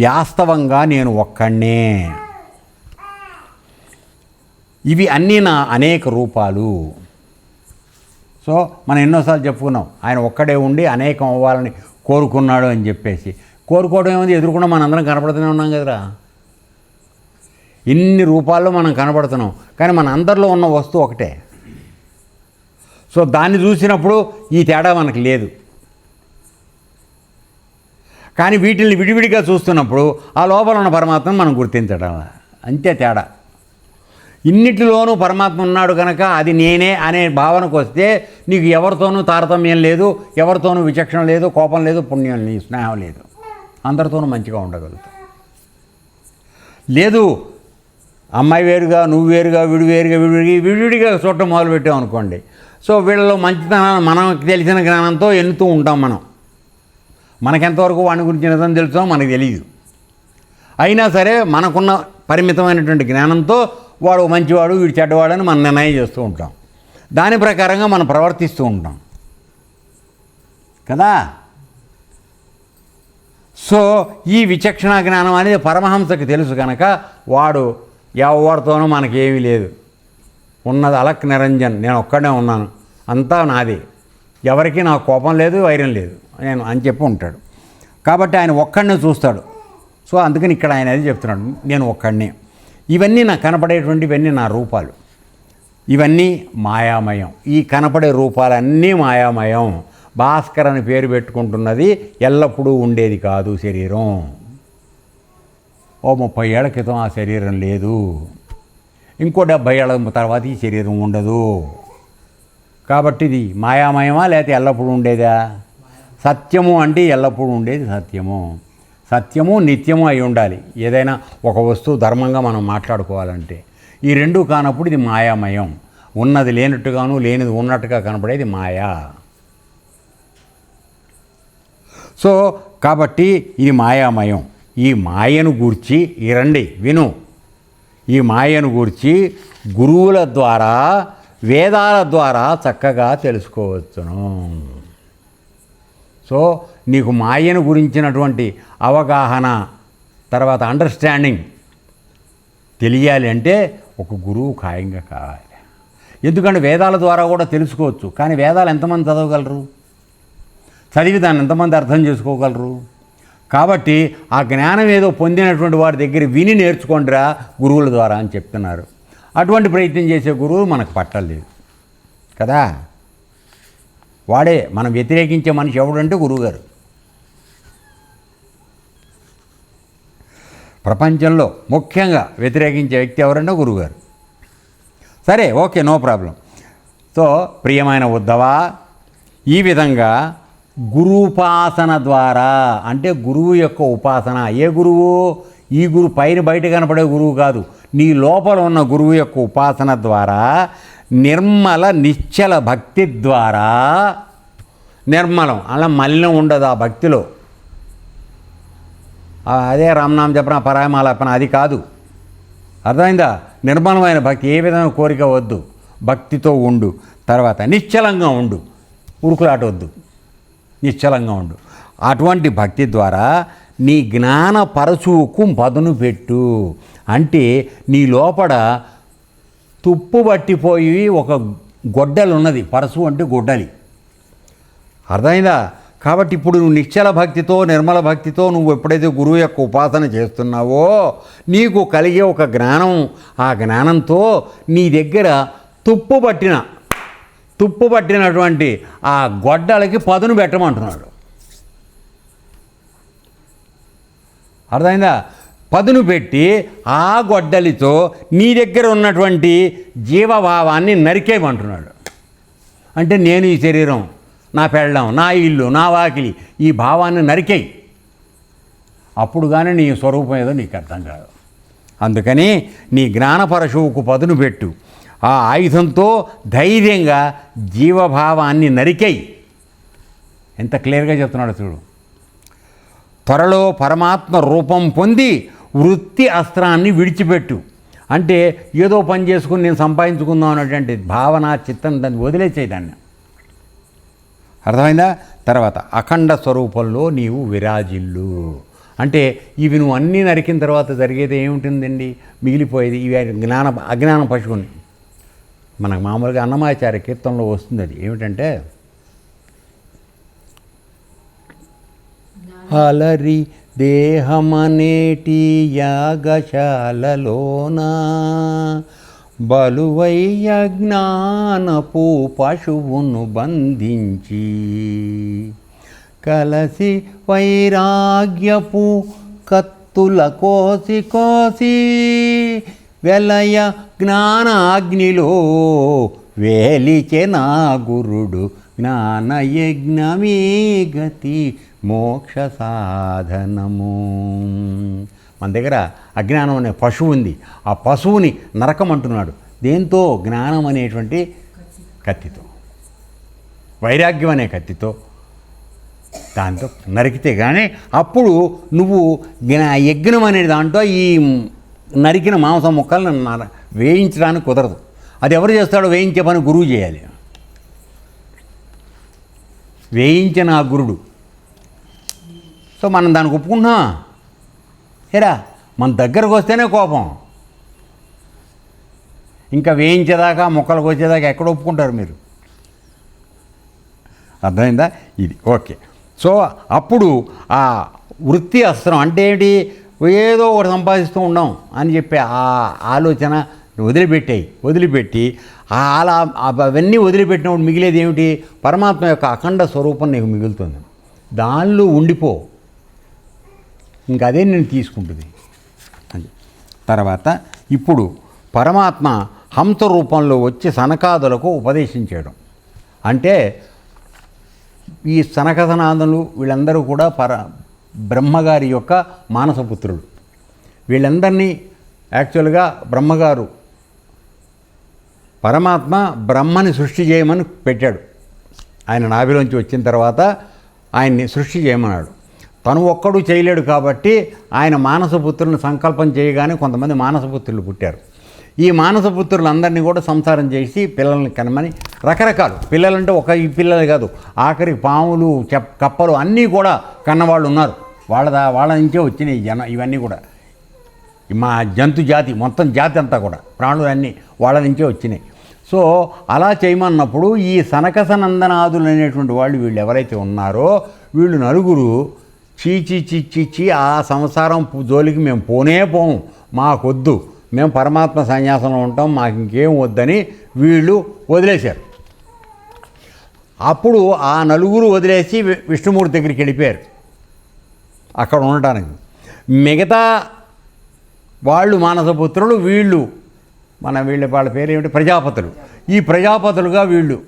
వాస్తవంగా నేను ఒక్కడే ఇవి అన్నీ నా అనేక రూపాలు. సో మనం ఎన్నోసార్లు చెప్పుకున్నాం ఆయన ఒక్కడే ఉండి అనేకం అవ్వాలని కోరుకున్నాడు అని చెప్పేసి. కోరుకోవడం ఏముంది? ఎదుర్కొన్నా మనందరం కనపడుతూనే ఉన్నాం కదరా. ఇన్ని రూపాల్లో మనం కనపడుతున్నాం కానీ మన అందరిలో ఉన్న వస్తువు ఒకటే. సో దాన్ని చూసినప్పుడు ఈ తేడా మనకు లేదు. కానీ వీటిని విడివిడిగా చూస్తున్నప్పుడు ఆ లోపల ఉన్న పరమాత్మను మనం గుర్తించడం అంతే తేడా. ఇన్నిటిలోనూ పరమాత్మ ఉన్నాడు కనుక అది నేనే అనే భావనకు వస్తే నీకు ఎవరితోనూ తారతమ్యం లేదు ఎవరితోనూ విచక్షణ లేదు కోపం లేదు పుణ్యం లేదు స్నేహం లేదు. అందరితోనూ మంచిగా ఉండగలుగుతావు లేదు అమ్మాయి వేరుగా నువ్వు వేరుగా విడి వేరుగా విడివిడిగా విడివిడిగా చూడటం మొదలుపెట్టాం అనుకోండి సో వీళ్ళలో మంచితనాన్ని మనకు తెలిసిన జ్ఞానంతో ఎన్నుతూ ఉంటాం మనం. మనకెంతవరకు వాడి గురించి నిజం తెలుసో మనకు తెలియదు అయినా సరే మనకున్న పరిమితమైనటువంటి జ్ఞానంతో వాడు మంచివాడు వీడు చెడ్డవాడని మనం నిర్ణయం చేస్తూ ఉంటాం. దాని ప్రకారంగా మనం ప్రవర్తిస్తూ ఉంటాం. కదా? సో ఈ విచక్షణ జ్ఞానం అనేది పరమహంసకి తెలుసు కనుక వాడు ఎవరితోనూ మనకేమీ లేదు. ఉన్నది అలక్ నిరంజన్ నేను ఒక్కడే ఉన్నాను. అంతా నాది. ఎవరికీ నాకు కోపం లేదు వైరం లేదు. నేను అని చెప్పి ఉంటాడు. కాబట్టి ఆయన ఒక్కడినే చూస్తాడు. సో అందుకని ఇక్కడ ఆయన అది చెప్తున్నాడు? నేను ఒక్కడినే. ఇవన్నీ నాకు కనపడేటువంటి ఇవన్నీ నా రూపాలు. ఇవన్నీ మాయామయం. ఈ కనపడే రూపాలన్నీ మాయామయం. భాస్కర్ అని పేరు పెట్టుకుంటున్నది ఎల్లప్పుడూ ఉండేది కాదు శరీరం. ఓ ముప్పై ఏళ్ళ క్రితం ఆ శరీరం లేదు. ఇంకో డెబ్భై ఏళ్ళ తర్వాత ఈ శరీరం ఉండదు. కాబట్టి ఇది మాయామయమా లేకపోతే ఎల్లప్పుడూ ఉండేదా? సత్యము అంటే ఎల్లప్పుడూ ఉండేది సత్యము. సత్యము నిత్యము అయి ఉండాలి. ఏదైనా ఒక వస్తువు ధర్మంగా మనం మాట్లాడుకోవాలంటే ఈ రెండు కానప్పుడు ఇది మాయామయం. ఉన్నది లేనట్టుగాను లేనిది ఉన్నట్టుగా కనపడేది మాయా. సో కాబట్టి ఇది మాయామయం. ఈ మాయను గూర్చి ఈ రండి విను. ఈ మాయను గూర్చి గురువుల ద్వారా వేదాల ద్వారా చక్కగా తెలుసుకోవచ్చును. సో నీకు మాయను గురించినటువంటి అవగాహన తర్వాత అండర్స్టాండింగ్ తెలియాలి అంటే ఒక గురువు ఖాయంగా కావాలి. ఎందుకంటే వేదాల ద్వారా కూడా తెలుసుకోవచ్చు. కానీ వేదాలు ఎంతమంది చదవగలరు? చదివి దాన్ని ఎంతమంది అర్థం చేసుకోగలరు? కాబట్టి ఆ జ్ఞానం ఏదో పొందినటువంటి వారి దగ్గర విని నేర్చుకోండిరా గురువుల ద్వారా అని చెప్తున్నారు. అటువంటి ప్రయత్నం చేసే గురువు మనకు పట్టలేదు. కదా? వాడే మనం వ్యతిరేకించే మనిషి ఎవడంటే గురువుగారు. ప్రపంచంలో ముఖ్యంగా వ్యతిరేకించే వ్యక్తి ఎవరంటే గురువుగారు. సరే ఓకే నో ప్రాబ్లం. సో ప్రియమైన ఉద్ధవా ఈ విధంగా గురుపాసన ద్వారా అంటే గురువు యొక్క ఉపాసన ఏ గురువు? ఈ గురు పైన బయట కనపడే గురువు కాదు. నీ లోపల ఉన్న గురువు యొక్క ఉపాసన ద్వారా నిర్మల నిశ్చల భక్తి ద్వారా నిర్మలం. అలా మలినం ఉండదు ఆ భక్తిలో. అదే రామనామ జపన పరాయమాలపన అది కాదు. అర్థమైందా? నిర్మలమైన భక్తి ఏ విధమైన కోరిక వద్దు. భక్తితో ఉండు. తర్వాత నిశ్చలంగా ఉండు. ఉరుకులాట వద్దు. నిశ్చలంగా ఉండు. అటువంటి భక్తి ద్వారా నీ జ్ఞాన పరచువుకు పదును పెట్టు. అంటే నీ లోపల తుప్పు పట్టిపోయి ఒక గొడ్డలు ఉన్నది పరసు అంటే గొడ్డలి. అర్థమైందా? కాబట్టి ఇప్పుడు నువ్వు నిశ్చల భక్తితో నిర్మల భక్తితో నువ్వు ఎప్పుడైతే గురువు యొక్క ఉపాసన చేస్తున్నావో నీకు కలిగే ఒక జ్ఞానం ఆ జ్ఞానంతో నీ దగ్గర తుప్పు పట్టిన తుప్పు పట్టినటువంటి ఆ గొడ్డలకి పదును పెట్టమంటున్నాడు. అర్థమైందా? పదును పెట్టి ఆ గొడ్డలితో నీ దగ్గర ఉన్నటువంటి జీవభావాన్ని నరికేయమంటున్నాడు. అంటే నేను ఈ శరీరం నా పెళ్ళం నా ఇల్లు నా వాకిలి ఈ భావాన్ని నరికేయి. అప్పుడు కానీ నీ స్వరూపం ఏదో నీకు అర్థం కాదు. అందుకని నీ జ్ఞానపరశువుకు పదును పెట్టు. ఆ ఆయుధంతో ధైర్యంగా జీవభావాన్ని నరికేయి. ఎంత క్లియర్గా చెప్తున్నాడు చూడు. త్వరలో పరమాత్మ రూపం పొంది వృత్తి అస్త్రాన్ని విడిచిపెట్టు. అంటే ఏదో పని చేసుకుని నేను సంపాదించుకుందాం అనేటువంటి భావన చిత్తం దాన్ని వదిలేసేయి దాన్ని. అర్థమైందా? తర్వాత అఖండ స్వరూపంలో నీవు విరాజిల్లు. అంటే ఇవి నువ్వు అన్నీ నరికిన తర్వాత జరిగేది ఏముంటుందండి? మిగిలిపోయేది ఇవి జ్ఞాన అజ్ఞాన పశువుని. మనకు మామూలుగా అన్నమాచార్య కీర్తనలో వస్తుంది అది. ఏమిటంటే అలరి దేహమనేటి యాగశాలలోన బలువయ్య జ్ఞానపు పశువును బంధించి కలసి వైరాగ్యపు కత్తుల కోసి కోసి వెలయ జ్ఞానాగ్నిలో వేలిచె నా గురుడు జ్ఞానయజ్ఞమే గతి మోక్ష సాధనము మన దగ్గర అజ్ఞానం అనే పశువు ఉంది. ఆ పశువుని నరకం అంటున్నాడు. దేంతో? జ్ఞానం అనేటువంటి కత్తితో. వైరాగ్యం అనే కత్తితో. దాంతో నరికితే కానీ అప్పుడు నువ్వు జ్ఞా- యజ్ఞం అనే దాంట్లో ఈ నరికిన మాంసం ముక్కలను వేయించడానికి కుదరదు. అది ఎవరు చేస్తాడో వేయించే పని గురువు చేయాలి. వేయించిన ఆ గురుడు. సో మనం దానికి ఒప్పుకున్నా ఏరా మన దగ్గరకు వస్తేనే కోపం. ఇంకా వేయించేదాకా మొక్కలకు వచ్చేదాకా ఎక్కడ ఒప్పుకుంటారు మీరు? అర్థమైందా? ఇది ఓకే. సో అప్పుడు ఆ వృత్తి అస్త్రం అంటే ఏంటి? ఏదో ఒకటి సంపాదిస్తూ ఉండం అని చెప్పి ఆ ఆలోచన వదిలిపెట్టాయి. వదిలిపెట్టి ఆ అలా అవన్నీ వదిలిపెట్టినప్పుడు మిగిలేది ఏమిటి? పరమాత్మ యొక్క అఖండ స్వరూపం నీకు మిగులుతుంది. దానిలో ఉండిపో. ఇంక అదే నేను తీసుకుంటుంది. అది. తర్వాత ఇప్పుడు పరమాత్మ హంస రూపంలో వచ్చి సనకాదులకు ఉపదేశం చేయడం. అంటే ఈ సనకసనాదులు వీళ్ళందరూ కూడా పర బ్రహ్మగారి యొక్క మానసపుత్రులు. వీళ్ళందరినీ యాక్చువల్గా బ్రహ్మగారు పరమాత్మ బ్రహ్మని సృష్టి చేయమని పెట్టాడు. ఆయన నాభిలోంచి వచ్చిన తర్వాత ఆయన్ని సృష్టి చేయమన్నాడు. తను ఒక్కడు చేయలేడు కాబట్టి ఆయన మానసపుత్రుని సంకల్పం చేయగానే కొంతమంది మానసపుత్రులు పుట్టారు. ఈ మానసపుత్రులందరినీ కూడా సంసారం చేసి పిల్లల్ని కనమని రకరకాలు. పిల్లలంటే ఒక ఈ పిల్లలు కాదు ఆఖరి పాములు చెప్ కప్పలు అన్నీ కూడా కన్నవాళ్ళు ఉన్నారు. వాళ్ళ దా- వాళ్ళ నుంచే వచ్చినాయి జన ఇవన్నీ కూడా. మా జంతు జాతి మొత్తం జాతి అంతా కూడా ప్రాణులు అన్నీ వాళ్ళ నుంచే వచ్చినాయి. సో అలా చేయమన్నప్పుడు ఈ సనకసనందనాదులు అనేటువంటి వాళ్ళు వీళ్ళు ఎవరైతే ఉన్నారో వీళ్ళు నలుగురు చీచి చిచ్చిచ్చి ఆ సంసారం జోలికి మేము పోనే పోము. మాకొద్దు. మేము పరమాత్మ సన్యాసంలో ఉంటాం మాకు ఇంకేం వద్దని వీళ్ళు వదిలేశారు. అప్పుడు ఆ నలుగురు వదిలేసి వి- విష్ణుమూర్తి దగ్గరికి వెళ్ళిపోయారు. అక్కడ ఉండటానికి. మిగతా వాళ్ళు మానసపుత్రులు వీళ్ళు మన వీళ్ళ వాళ్ళ పేరు ఏమిటి ప్రజాపతులు. ఈ ప్రజాపతులుగా వీళ్ళు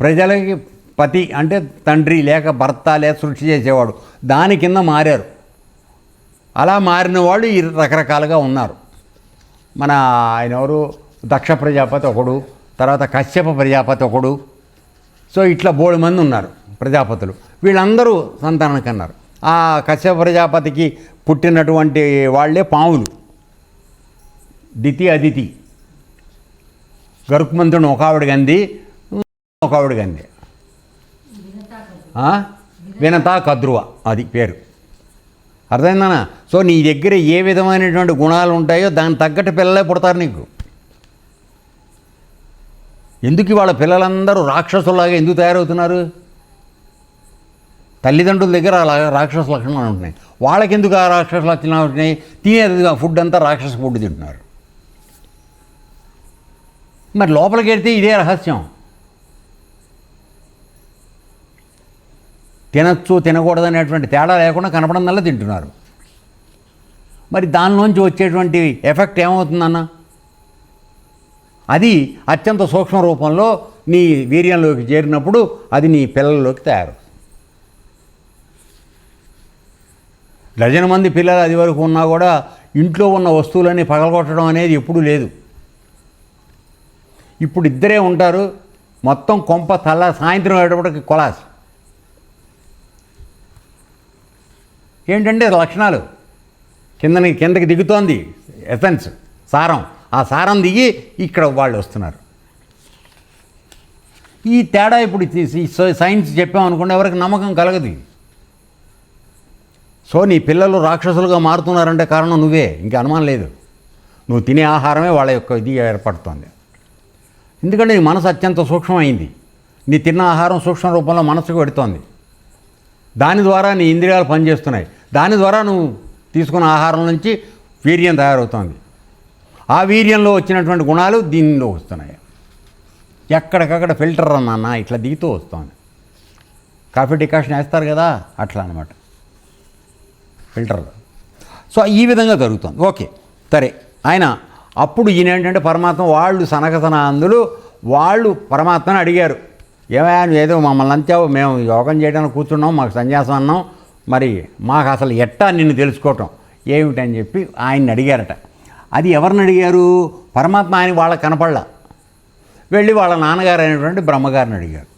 ప్రజలకి పతి అంటే తండ్రి లేక భర్త లేక సృష్టి చేసేవాడు. దాని కింద మారారు. అలా మారిన వాళ్ళు ఈ రకరకాలుగా ఉన్నారు. మన ఆయన ఎవరు? దక్ష ప్రజాపతి ఒకడు తర్వాత కశ్యప ప్రజాపతి ఒకడు. సో ఇట్లా బోడు మంది ఉన్నారు ప్రజాపతులు. వీళ్ళందరూ సంతానం కన్నారు. ఆ కశ్యప ప్రజాపతికి పుట్టినటువంటి వాళ్ళే పాములు. దితి అదితి. గరుక్మంతుడు ఒక ఆవిడకి అంది ఒక ఆవిడకి అంది వినతా కద్రువ అది పేరు. అర్థమైందనా సో నీ దగ్గర ఏ విధమైనటువంటి గుణాలు ఉంటాయో దానికి తగ్గట్టు పిల్లలే పుడతారు నీకు. ఎందుకు వాళ్ళ పిల్లలందరూ రాక్షసులాగా ఎందుకు తయారవుతున్నారు? తల్లిదండ్రుల దగ్గర అలా రాక్షస లక్షణాలు ఉంటున్నాయి. వాళ్ళకెందుకు ఆ రాక్షస లక్షణాలు ఉంటున్నాయి? తినేది ఫుడ్ అంతా రాక్షస ఫుడ్ తింటున్నారు. మరి లోపలికి వెళ్తే ఇదే రహస్యం. తినచ్చు తినకూడదు అనేటువంటి తేడా లేకుండా కనపడం వల్ల తింటున్నారు. మరి దానిలోంచి వచ్చేటువంటి ఎఫెక్ట్ ఏమవుతుందన్న? అది అత్యంత సూక్ష్మ రూపంలో నీ వీర్యంలోకి చేరినప్పుడు అది నీ పిల్లల్లోకి తయారు. డజన్ మంది పిల్లలు అది వరకు ఉన్నా కూడా ఇంట్లో ఉన్న వస్తువులన్నీ పగలగొట్టడం అనేది ఎప్పుడూ లేదు. ఇప్పుడు ఇద్దరే ఉంటారు మొత్తం కొంప తల్ల సాయంత్రం అయ్యేటప్పటికి కొలాస్. ఏంటంటే లక్షణాలు? కిందని కిందకి దిగుతోంది ఎసెన్స్ సారం. ఆ సారం దిగి ఇక్కడ వాళ్ళు వస్తున్నారు. ఈ తేడా ఇప్పుడు సైన్స్ చెప్పామనుకోండి ఎవరికి నమ్మకం కలగదు. సో నీ పిల్లలు రాక్షసులుగా మారుతున్నారంటే కారణం నువ్వే ఇంకా అనుమానం లేదు. నువ్వు తినే ఆహారమే వాళ్ళ యొక్క ఇది ఏర్పడుతోంది. ఎందుకంటే నీ మనసు అత్యంత సూక్ష్మమైంది. నీ తిన్న ఆహారం సూక్ష్మ రూపంలో మనసుకు పెడుతోంది. దాని ద్వారా నీ ఇంద్రియాలు పనిచేస్తున్నాయి. దాని ద్వారా నువ్వు తీసుకున్న ఆహారం నుంచి వీర్యం తయారవుతోంది. ఆ వీర్యంలో వచ్చినటువంటి గుణాలు దీనిలో వస్తున్నాయి. ఎక్కడికక్కడ ఫిల్టర్ అన్న ఇట్లా దిగుతూ వస్తుంది. కాఫీ డికాషన్ వేస్తారు కదా అట్లా అనమాట ఫిల్టర్లో. సో ఈ విధంగా జరుగుతుంది. ఓకే సరే. ఆయన అప్పుడు ఈయన ఏంటంటే పరమాత్మ వాళ్ళు సనకసనాందులు వాళ్ళు పరమాత్మని అడిగారు. ఏమయ్యా ఏదో మమ్మల్ని అంచావు మేము యోగం చేయడానికి కూర్చున్నాం మాకు సన్యాసం అన్నాం. మరి మాకు అసలు ఎట్టా నిన్ను తెలుసుకోవటం? ఏమిటని చెప్పి ఆయన్ని అడిగారట. అది ఎవరిని అడిగారు? పరమాత్మ ఆయన వాళ్ళకి కనపడలా. వెళ్ళి వాళ్ళ నాన్నగారు అయినటువంటి బ్రహ్మగారిని అడిగారు.